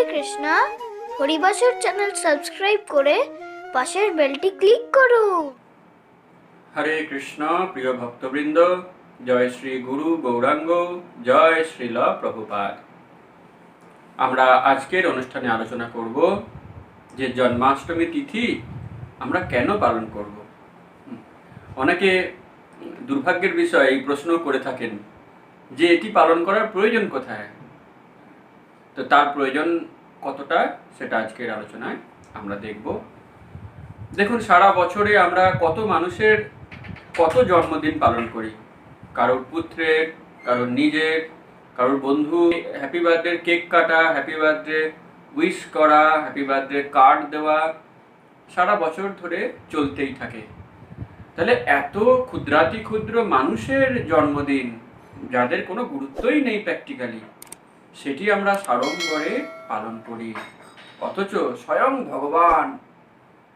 Shri Krishna. Haribasar channel subscribe করে পাশের বেলটি click করুন হরে কৃষ্ণ, প্রিয় ভক্তবৃন্দ, জয় শ্রী গুরু গৌরাঙ্গ, জয় শ্রীল প্রভুপাদ। আমরা আজকের অনুষ্ঠানে আলোচনা করব যে জন্মাষ্টমী তিথি আমরা কেন পালন করব। অনেকে দুর্ভাগ্যের বিষয় এই প্রশ্ন করে থাকেন যে এটি পালন করার প্রয়োজন কোথায়? তো তার প্রয়োজন কতটা সেটা আজকের আলোচনায় আমরা দেখব। দেখুন, সারা বছরে আমরা কত মানুষের কত জন্মদিন পালন করি। কারোর পুত্রের, কারোর নিজের, কারোর বন্ধু। হ্যাপি বার্থডে কেক কাটা হ্যাপি বার্থডে উইশ করা হ্যাপি বার্থডে কার্ড দেওয়া সারা বছর ধরে চলতেই থাকে। তাহলে এত ক্ষুদ্রাতি ক্ষুদ্র মানুষের জন্মদিন, যাদের কোনো গুরুত্বই নেই প্র্যাকটিক্যালি সেটি আমরা সাড়ম্বরে পালন করি। অথচ স্বয়ং ভগবান,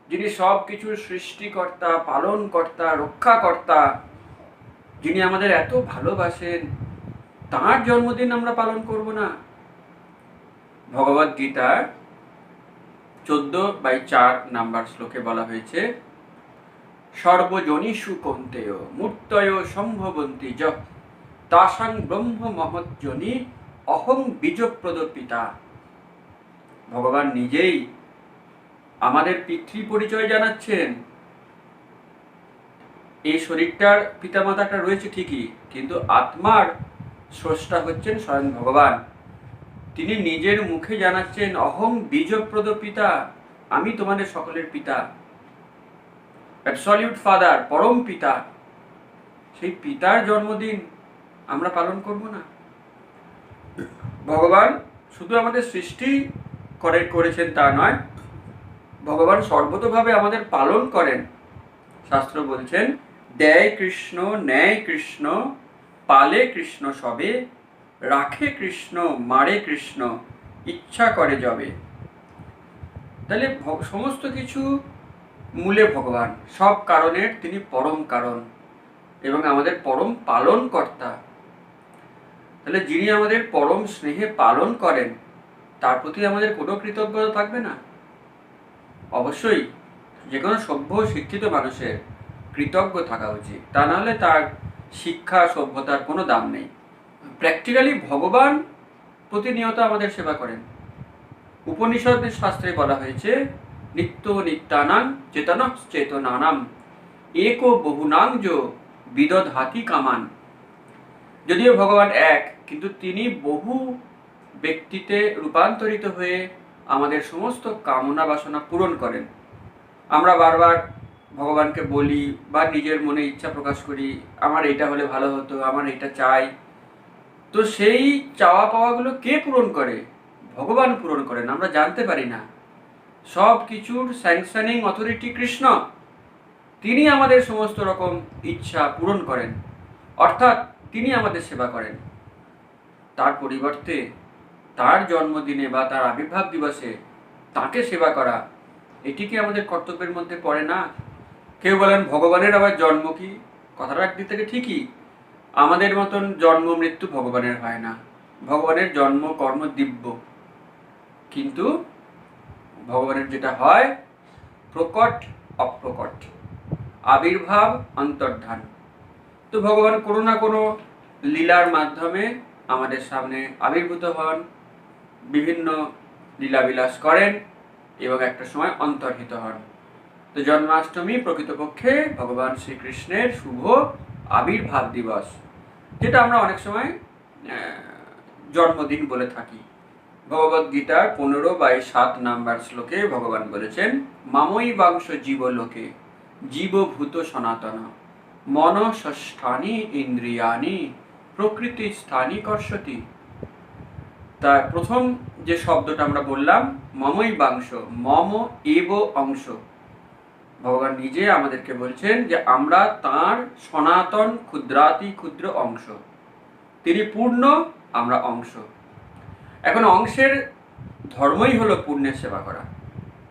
যিনি সব কিছুর সৃষ্টিকর্তা, পালনকর্তা, রক্ষাকর্তা, যিনি আমাদের এত ভালোবাসেন, তাঁর জন্মদিন আমরা পালন করব না। ভগবদ গীতার চোদ্দ বাই চার নাম্বার শ্লোকে বলা হয়েছে, সর্বজনীষু কন্তেয়, মূর্তয় সম্ভবন্তী য, তাসাং ব্রহ্ম মহৎজনী অহং বীজপ্রদ পিতা। ভগবান নিজেই আমাদের পিতৃ পরিচয় জানাচ্ছেন। এই শরীরটার পিতামাতাটা রয়েছে ঠিকই, কিন্তু আত্মার স্রষ্টা হচ্ছেন স্বয়ং ভগবান। তিনি নিজের মুখে জানাচ্ছেন, অহং বীজপ্রদ পিতা, আমি তোমাদের সকলের পিতা। অ্যাবসলিউট ফাদার পরম পিতা। সেই পিতার জন্মদিন আমরা পালন করব না? ভগবান শুধু আমাদের সৃষ্টি করে করেছেন তা নয়, ভগবান সর্বতভাবে আমাদের পালন করেন। শাস্ত্র বলছেন, দেয় কৃষ্ণ, নেয় কৃষ্ণ, পালে কৃষ্ণ সবে, রাখে কৃষ্ণ, মারে কৃষ্ণ, ইচ্ছা করে যবে তাহলে সমস্ত কিছু মূলে ভগবান, সব কারণের তিনি পরম কারণ এবং আমাদের পরম পালন কর্তা তাহলে যিনি আমাদের পরম স্নেহে পালন করেন, তার প্রতি আমাদের কোনো কৃতজ্ঞতা থাকবে না? অবশ্যই যে কোনো সভ্য শিক্ষিত মানুষের কৃতজ্ঞ থাকা উচিত। তা নাহলে তার শিক্ষা, সভ্যতার কোনো দাম নেই। প্র্যাকটিক্যালি ভগবান প্রতিনিয়ত আমাদের সেবা করেন। উপনিষদের শাস্ত্রে বলা হয়েছে, নিত্য নিত্যানাং চেতন চেতনানাম, এক বহুনাংজ বিদধাতি কামান। যদিও ভগবান এক কিন্তু তিনি বহু ব্যক্তিতে রূপান্তরিত হয়ে আমাদের সমস্ত কামনা বাসনা পূরণ করেন। আমরা বারবার ভগবানকে বলি বা নিজের মনে ইচ্ছা প্রকাশ করি, আমার এটা হলে ভালো হতো, আমার এটা চাই। তো সেই চাওয়া পাওয়াগুলো কে পূরণ করে? ভগবান পূরণ করেন, আমরা জানতে পারি না। সব কিছুর স্যাংশনিং অথরিটি কৃষ্ণ। তিনি আমাদের সমস্ত রকম ইচ্ছা পূরণ করেন। অর্থাৎ তিনি আমাদের সেবা করেন। তার পরিবর্তে তার জন্মদিনে বা তার আবির্ভাব দিবসে তাকে সেবা করা, এটি কি আমাদের কর্তব্যের মধ্যে পড়ে না? কেউ বলেন, ভগবানের আবার জন্ম কি? কথাটা একদিক থেকে ঠিকই। আমাদের মতন জন্ম, মৃত্যু ভগবানের হয় না। ভগবানের জন্ম, কর্ম দিব্য। কিন্তু ভগবানের যেটা হয়, প্রকট, অপ্রকট। আবির্ভাব, অন্তর্ধান। তো ভগবান কোনো না কোনো লীলার মাধ্যমে আমাদের সামনে আবির্ভূত হন, বিভিন্ন লীলাবিলাস করেন এবং একটা সময় অন্তর্হিত হন। তো জন্মাষ্টমী প্রকৃতপক্ষে ভগবান শ্রীকৃষ্ণের শুভ আবির্ভাব দিবস, যেটা আমরা অনেক সময় জন্মদিন বলে থাকি। ভগবদ গীতার পনেরো বাই সাত নাম্বার শ্লোকে ভগবান বলেছেন মামই বাংশ জীবলোকে জীবভূত সনাতন মন ষষ্ঠানি ইন্দ্রিয়ানি প্রকৃতি স্থানী কর্ষতি। তার প্রথম যে শব্দটা আমরা বললাম, মমই বাংশ, মম এব অংশ। ভগবান নিজে আমাদেরকে বলছেন যে আমরা তার সনাতন ক্ষুদ্রাতি ক্ষুদ্র অংশ। তিনি পূর্ণ, আমরা অংশ। এখন অংশের ধর্মই হলো পূর্ণের সেবা করা।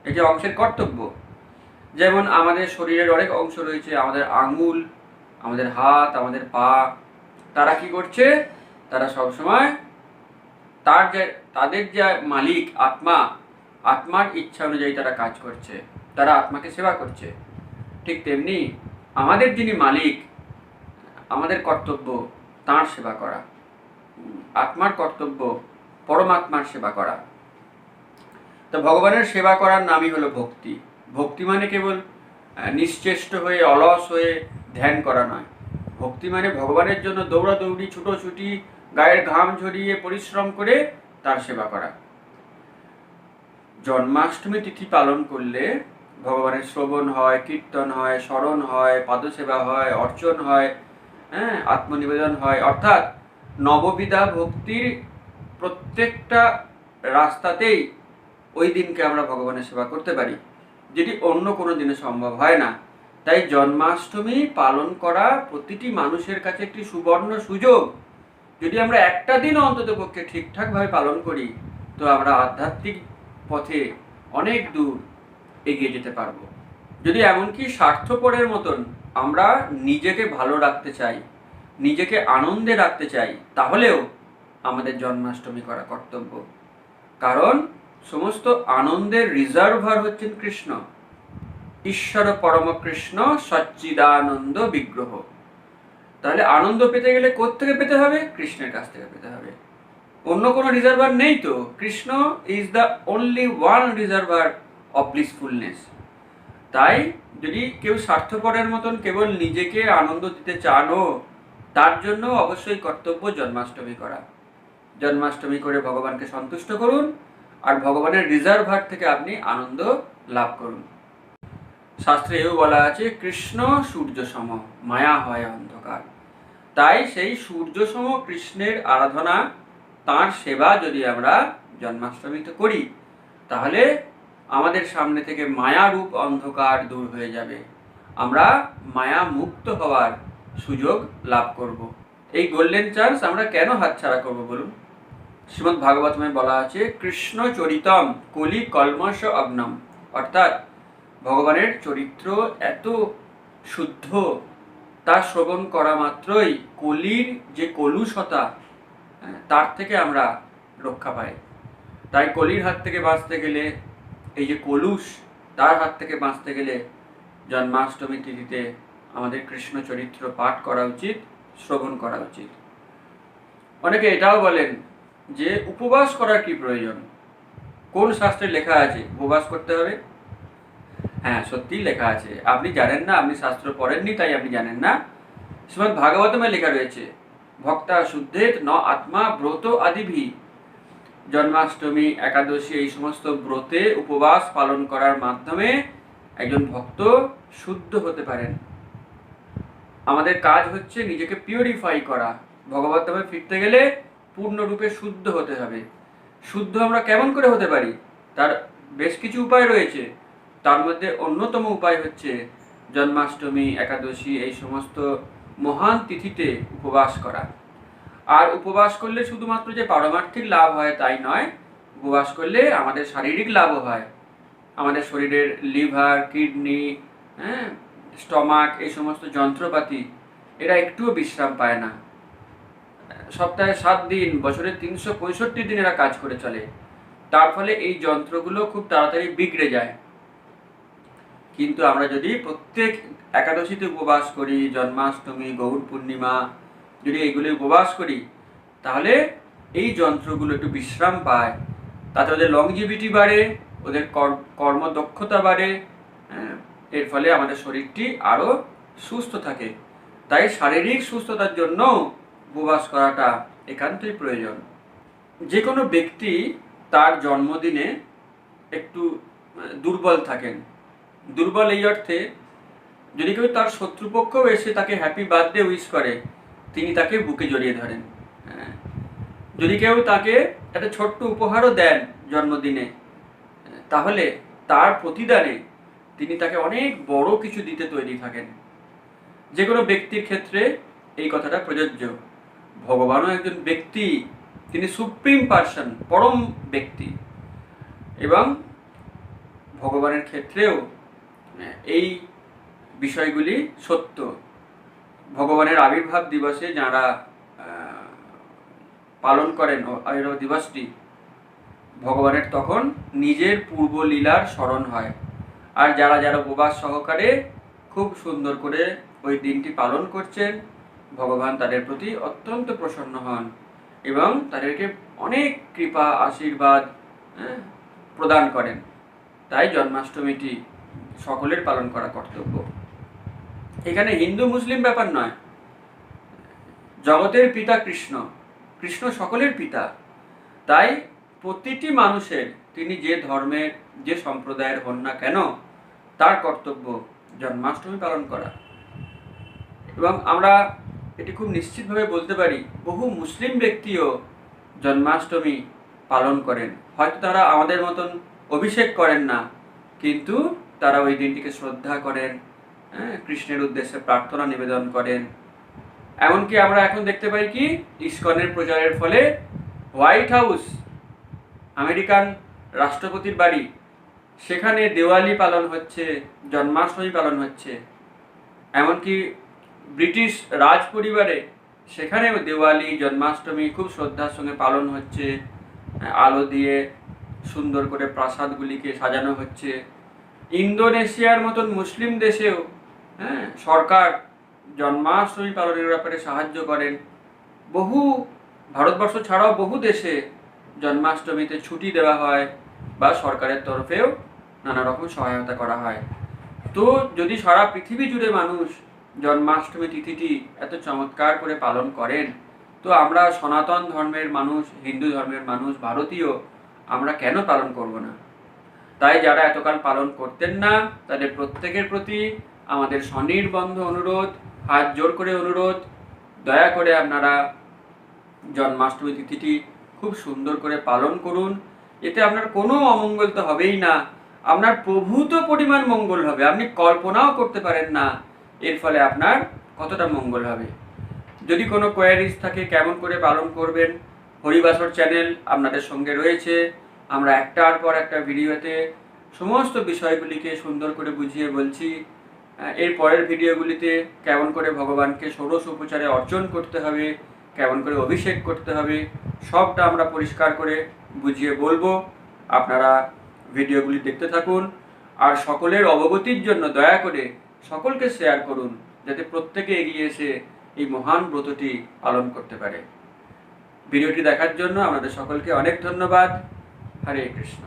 এটি অংশের কর্তব্য। যেমন আমাদের শরীরের অনেক অংশ রয়েছে, আমাদের আঙুল, আমাদের হাত, আমাদের পা তারা কি করছে? তারা সবসময় তার যে, তাদের যে মালিক, আত্মা, আত্মার ইচ্ছা অনুযায়ী তারা কাজ করছে। তারা আত্মাকে সেবা করছে। ঠিক তেমনি আমাদের যিনি মালিক, আমাদের কর্তব্য তাঁর সেবা করা। আত্মার কর্তব্য পরমাত্মার সেবা করা। তো ভগবানের সেবা করার নামই হলো ভক্তি। ভক্তি মানে কেবল নিশ্চেষ্ট হয়ে, অলস হয়ে ধ্যান করা নয়। ভক্তি মানে ভগবানের জন্য দৌড়াদৌড়ি, ছুটোছুটি, গায়ের ঘাম ঝরিয়ে পরিশ্রম করে তার সেবা করা। জন্মাষ্টমী তিথি পালন করলে ভগবানের শ্রবণ হয়, কীর্তন হয়, স্মরণ হয়, পাদসেবা হয়, অর্চন হয় হ্যাঁ আত্মনিবেদন হয়। অর্থাৎ নববিধা ভক্তির প্রত্যেকটা রাস্তাতেই ওই দিনকে আমরা ভগবানের সেবা করতে পারি, যেটি অন্য কোনো দিনে সম্ভব হয় না। তাই জন্মাষ্টমী পালন করা প্রতিটি মানুষের কাছে একটি সুবর্ণ সুযোগ। যদি আমরা একটা দিন অন্তত পক্ষে ঠিকঠাকভাবে পালন করি, তো আমরা আধ্যাত্মিক পথে অনেক দূর এগিয়ে যেতে পারব। যদি এমনকি স্বার্থপরের মতন আমরা নিজেকে ভালো রাখতে চাই, নিজেকে আনন্দে রাখতে চাই, তাহলেও আমাদের জন্মাষ্টমী করা কর্তব্য। কারণ সমস্ত আনন্দের রিজার্ভার হচ্ছেন কৃষ্ণ। ঈশ্বর পরম কৃষ্ণ সচ্চিদানন্দ বিগ্রহ। তাহলে আনন্দ পেতে গেলে কোত্থেকে পেতে হবে? কৃষ্ণের কাছ থেকে পেতে হবে। অন্য কোনো রিজার্ভার নেই তো? Krishna is the only one reservoir of blissfulness তাই যদি কেউ স্বার্থপরের মতন কেবল নিজেকে আনন্দ দিতে চানও, তার জন্য অবশ্যই কর্তব্য জন্মাষ্টমী করা। জন্মাষ্টমী করে ভগবানকে সন্তুষ্ট করুন, আর ভগবানের রিজার্ভার থেকে আপনি আনন্দ লাভ করুন। শাস্ত্রে এও বলা আছে, কৃষ্ণ সূর্য সম মায়া হয় অন্ধকার। তাই সেই সূর্য সম কৃষ্ণের আরাধনা, তার সেবা যদি আমরা জন্মাষ্টমীতে করি, তাহলে আমাদের সামনে থেকে মায়ারূপ অন্ধকার দূর হয়ে যাবে। আমরা মায়া মুক্ত হওয়ার সুযোগ লাভ করব। এই গোল্ডেন চান্স আমরা কেন হাতছাড়া করব বলুন? শ্রীমদ্ ভাগবতমে বলা আছে, কৃষ্ণ চরিতম কলি কলমশ অগ্নম। অর্থাৎ ভগবানের চরিত্র এত শুদ্ধ, তা শ্রবণ করা মাত্রই কলির যে কলুষতা তার থেকে আমরা রক্ষা পাই। তাই কলির হাত থেকে বাঁচতে গেলে, এই যে কলুষ, তার হাত থেকে বাঁচতে গেলে জন্মাষ্টমী তিথিতে আমাদের কৃষ্ণ চরিত্র পাঠ করা উচিত, শ্রবণ করা উচিত। অনেকে এটাও বলেন যে, উপবাস করার কি প্রয়োজন? কোন শাস্ত্রে লেখা আছে, উপবাস করতে হবে? হ্যাঁ সত্যিই লেখা আছে। আপনি জানেন না, আপনি শাস্ত্র পড়েননি, তাই আপনি জানেন না। শ্রীমদ ভাগবতমে লেখা রয়েছে, ভক্তা শুদ্ধেত ন আত্মা ব্রত আদিভি। জন্মাষ্টমী, একাদশী, এই সমস্ত ব্রতে উপবাস পালন করার মাধ্যমে একজন ভক্ত শুদ্ধ হতে পারেন। আমাদের কাজ হচ্ছে নিজেকে পিউরিফাই করা। ভগবত ধামে ফিরতে গেলে পূর্ণরূপে শুদ্ধ হতে হবে। শুদ্ধ আমরা কেমন করে হতে পারি? তার বেশ কিছু উপায় রয়েছে। তার মধ্যে অন্যতম উপায় হচ্ছে জন্মাষ্টমী, একাদশী, এই সমস্ত মহান তিথিতে উপবাস করা। আর উপবাস করলে শুধুমাত্র যে পারমার্থিক লাভ হয় তাই নয়, উপবাস করলে আমাদের শারীরিক লাভও হয়। আমাদের শরীরের লিভার, কিডনি হ্যাঁ স্টমাক, এই সমস্ত যন্ত্রপাতি, এরা একটুও বিশ্রাম পায় না। সপ্তাহে সাত দিন, বছরে তিনশো পঁয়ষট্টি দিন এরা কাজ করে চলে। তার ফলে এই যন্ত্রগুলো খুব তাড়াতাড়ি বিগড়ে যায়। কিন্তু আমরা যদি প্রত্যেক একাদশীতে উপবাস করি জন্মাষ্টমী গৌর পূর্ণিমা যদি এইগুলি উপবাস করি তাহলে এই যন্ত্রগুলো একটু বিশ্রাম পায়। তাতে ওদের লংজিভিটি বাড়ে ওদের কর- কর্মদক্ষতা বাড়ে হ্যাঁ, এর ফলে আমাদের শরীরটি আরও সুস্থ থাকে। তাই শারীরিক সুস্থতার জন্য উপবাস করাটা একান্তই প্রয়োজন। যে কোনো ব্যক্তি তার জন্মদিনে একটু দুর্বল থাকেন। দুর্বল এই অর্থে, যদি কেউ তার শত্রুপক্ষও এসে তাকে হ্যাপি বার্থডে উইশ করে, তিনি তাকে বুকে জড়িয়ে ধরেন। হ্যাঁ। যদি কেউ তাকে একটা ছোট্ট উপহারও দেন জন্মদিনে, তাহলে তার প্রতিদানে তিনি তাকে অনেক বড় কিছু দিতে তৈরি থাকেন। যে কোনো ব্যক্তির ক্ষেত্রে এই কথাটা প্রযোজ্য। ভগবানও একজন ব্যক্তি, তিনি সুপ্রিম পার্সন, পরম ব্যক্তি। এবং ভগবানের ক্ষেত্রেও এই বিষয়গুলি সত্য। ভগবানের আবির্ভাব দিবসে যারা পালন করেন আবির্ভাব দিবসটি ভগবানের তখন নিজের পূর্ব লীলার স্মরণ হয়। আর যারা যারা উপবাস সহকারে খুব সুন্দর করে ওই দিনটি পালন করছেন ভগবান তাদের প্রতি অত্যন্ত প্রসন্ন হন এবং তাদেরকে অনেক কৃপা আশীর্বাদ হ্যাঁ, প্রদান করেন। তাই জন্মাষ্টমীটি সকলের পালন করা কর্তব্য। এখানে হিন্দু মুসলিম ব্যাপার নয়। জগতের পিতা কৃষ্ণ। কৃষ্ণ সকলের পিতা। তাই প্রতিটি মানুষের, তিনি যে ধর্মের, যে সম্প্রদায়ের হন না কেন, তার কর্তব্য জন্মাষ্টমী পালন করা। এবং আমরা এটি খুব নিশ্চিতভাবে বলতে পারি, বহু মুসলিম ব্যক্তিও জন্মাষ্টমী পালন করেন। হয়তো তারা আমাদের মতন অভিষেক করেন না, কিন্তু তারা ওই দিনটিকে শ্রদ্ধা করেন হ্যাঁ কৃষ্ণের উদ্দেশ্যে প্রার্থনা নিবেদন করেন। এমনকি আমরা এখন দেখতে পাই কি? ইস্কনের প্রচারের ফলে হোয়াইট হাউস, আমেরিকান রাষ্ট্রপতির বাড়ি, সেখানে দেওয়ালি পালন হচ্ছে, জন্মাষ্টমী পালন হচ্ছে। এমনকি ব্রিটিশ রাজ পরিবারে সেখানেও দেওয়ালি, জন্মাষ্টমী খুব শ্রদ্ধার সঙ্গে পালন হচ্ছে, আলো দিয়ে সুন্দর করে প্রাসাদগুলিকে সাজানো হচ্ছে। ইন্দোনেশিয়ার মতন মুসলিম দেশেও হ্যাঁ সরকার জন্মাষ্টমী পালনের ব্যাপারে সাহায্য করেন। বহু ভারতবর্ষ ছাড়াও বহু দেশে জন্মাষ্টমীতে ছুটি দেওয়া হয় বা সরকারের তরফেও নানা রকম সহায়তা করা হয়। তো যদি সারা পৃথিবী জুড়ে মানুষ জন্মাষ্টমী তিথিটি এত চমৎকার করে পালন করেন, তো আমরা সনাতন ধর্মের মানুষ, হিন্দু ধর্মের মানুষ, ভারতীয়, আমরা কেন পালন করব না? তাই যারা এতকাল পালন করতেন না, তাদের প্রত্যেকের প্রতি আমাদের স্বনির্বন্ধ অনুরোধ, হাত জোর করে অনুরোধ, দয়া করে আপনারা জন্মাষ্টমী তিথিটি খুব সুন্দর করে পালন করুন। এতে আপনার কোনো অমঙ্গল তো হবেই না। আপনার প্রভূত পরিমাণ মঙ্গল হবে। আপনি কল্পনাও করতে পারেন না এর ফলে আপনার কতটা মঙ্গল হবে। যদি কোনো কোয়ারিজ থাকে, কেমন করে পালন করবেন, হরিবাসর চ্যানেল আপনাদের সঙ্গে রয়েছে। আমরা একটার পর একটা ভিডিওতে সমস্ত বিষয়গুলিকে সুন্দর করে বুঝিয়ে বলছি। এর পরের ভিডিওগুলিতে কেমন করে ভগবানকে ষোড়শ উপচারে অর্জন করতে হবে, কেমন করে অভিষেক করতে হবে, সবটা আমরা পরিষ্কার করে বুঝিয়ে বলব। আপনারা ভিডিওগুলি দেখতে থাকুন আর সকলের অবগতির জন্য দয়া করে সকলকে শেয়ার করুন, যাতে প্রত্যেকে এগিয়ে এসে এই মহান ব্রতটি পালন করতে পারে। ভিডিওটি দেখার জন্য আমাদের সকলকে অনেক ধন্যবাদ। হরে কৃষ্ণ